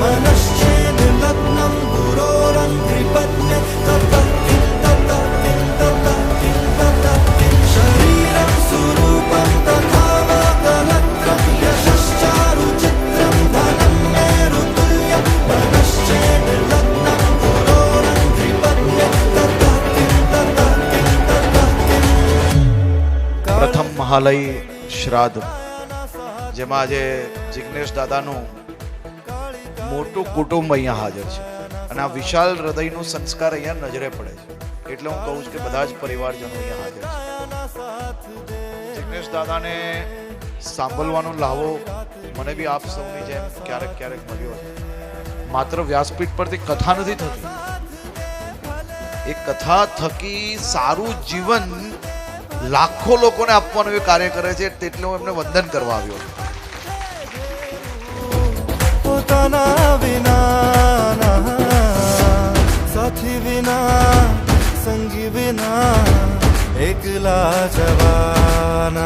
मनश्चेन लग्नं गुरोरङ्घ्रिपत्न्य ततः किं ततः किं ततः किं ततः किं शरीरं सुरूपं तथा वा कलत्रं यशश्चारुचित्रं धनं मेरुतुल्यं मनश्चेन लग्नं गुरोरङ्घ्रिपत्न्य ततः किं ततः किं ततः किं પ્રથમ મહાલય શ્રાદ્ધ જેમાં આજે જિગ્નેશ દાદાનું મોટું કુટુંબ અહીંયા હાજર છે. અને આ વિશાલ હૃદયનો સંસ્કાર અહીંયા નજરે પડે છે. એટલે હું કહું છું કે બધા જ પરિવારજનો અહીંયા હાજર છે. જિગ્નેશ દાદાને સાંભળવાનો લાવો. મને બી આપ સૌની જેમ ક્યારેક ક્યારેક મળ્યો છે માત્ર વ્યાસપીઠ પરથી કથા નથી થતી. એ કથા થકી સારું જીવન લાખો લોકોને આપવાનું એ કાર્ય કરે છે. તેટલે હું એમને વંદન કરવા આવ્યો પોતાના संजीवना एकला जवान.